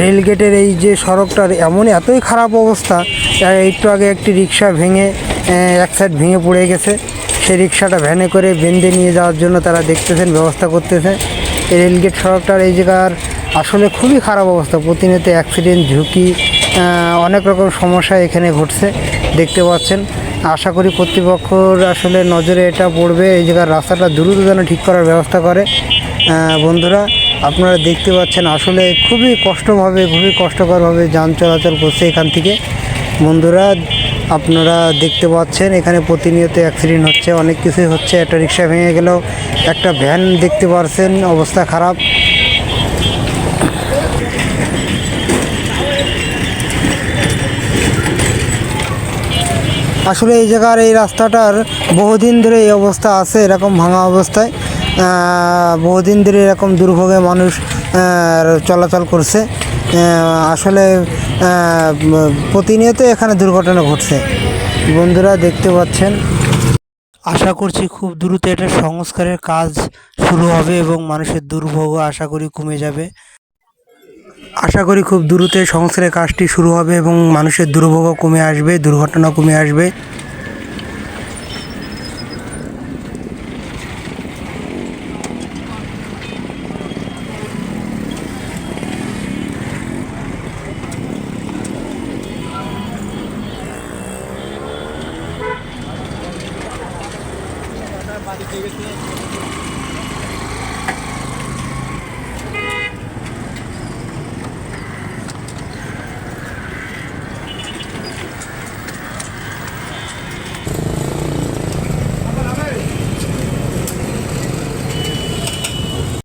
রেলগেটের এই যে সড়কটার এমন এতই খারাপ অবস্থা একটু আগে একটি রিক্সা ভেঙে এক সাইড ভেঙে পড়ে গেছে। সেই রিক্সাটা ভ্যানে করে বেঁধে নিয়ে যাওয়ার জন্য তারা দেখতেছেন, ব্যবস্থা করতেছে এই রেলগেট সড়কটার এই জায়গার আসলে খুবই খারাপ অবস্থা। প্রতিনিয়ত অ্যাক্সিডেন্ট ঝুঁকি অনেক রকম সমস্যা এখানে ঘটছে, দেখতে পাচ্ছেন। আশা করি কর্তৃপক্ষর আসলে নজরে এটা পড়বে, এই জায়গার রাস্তাটা দ্রুত যেন ঠিক করার ব্যবস্থা করে। বন্ধুরা আপনারা দেখতে পাচ্ছেন আসলে খুবই কষ্টভাবে, খুবই কষ্টকরভাবে যান চলাচল করছে এখান থেকে। বন্ধুরা, আপনারা দেখতে পাচ্ছেন এখানে প্রতিনিয়ত অ্যাক্সিডেন্ট হচ্ছে, অনেক কিছুই হচ্ছে। একটা রিক্সা ভেঙে গেলেও একটা ভ্যান দেখতে পাচ্ছেন অবস্থা খারাপ। আসলে এই জায়গার এই রাস্তাটার বহুদিন ধরে এই অবস্থা আছে, এরকম ভাঙা অবস্থায়। বহুদিন ধরে এরকম দুর্ভোগে মানুষ চলাচল করছে। আসলে প্রতিনিয়ত এখানে দুর্ঘটনা ঘটছে। বন্ধুরা দেখতে পাচ্ছেন। আশা করছি খুব দ্রুত এটা সংস্কারের কাজ শুরু হবে এবং মানুষের দুর্ভোগও আশা করি কমে যাবে। আশা করি খুব দ্রুত সংস্কারের কাজটি শুরু হবে এবং মানুষের দুর্ভোগও কমে আসবে দুর্ঘটনা কমে আসবে। Di 这个是